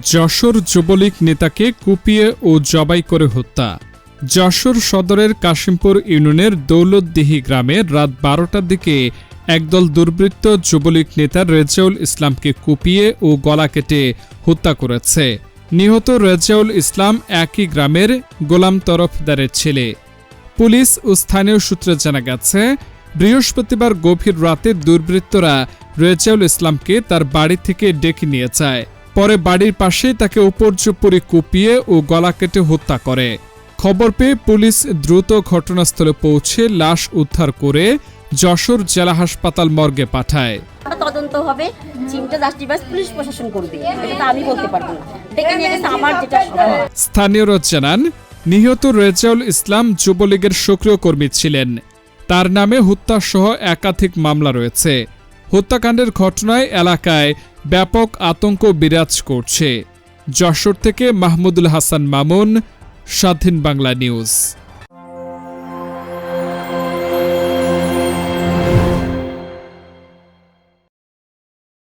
যশোর যুবলীগ নেতাকে কুপিয়ে ও জবাই করে হত্যা। যশোর সদরের কাশিমপুর ইউনিয়নের দৌলতদিহি গ্রামে রাত বারোটার দিকে একদল দুর্বৃত্ত যুবলীগ নেতা রেজাউল ইসলামকে কুপিয়ে ও গলা কেটে হত্যা করেছে। নিহত রেজাউল ইসলাম একই গ্রামের গোলাম তরফদারের ছেলে। পুলিশ ও স্থানীয় সূত্রে জানা গেছে, বৃহস্পতিবার গভীর রাতে দুর্বৃত্তরা রেজাউল ইসলামকে তার বাড়ি থেকে ডেকে নিয়ে যায়। পরে বাড়ির পাশে তাকে উপর্যুপরি কুপিয়ে ও গলা কেটে হত্যা করে। খবর পেয়ে পুলিশ দ্রুত ঘটনাস্থলে পৌঁছে লাশ উদ্ধার করে যশোর জেলা হাসপাতাল মর্গে পাঠায়। তদন্ত হবে চিমটা পুলিশ প্রশাসন করবে। এটা আমি বলতে পারব না। ডেকে নিয়ে গেছে আমার যেটা স্থানীয়রা জানান নিহত রেজাউল ইসলাম যুবলীগের সক্রিয় কর্মী ছিলেন। তার নামে হত্যাসহ একাধিক মামলা রয়েছে। হত্যাকাণ্ডের ঘটনায় এলাকায় ব্যাপক আতঙ্ক বিরাজ করছে। যশোর থেকে মাহমুদুল হাসান মামুন স্বাধীন বাংলা নিউজ।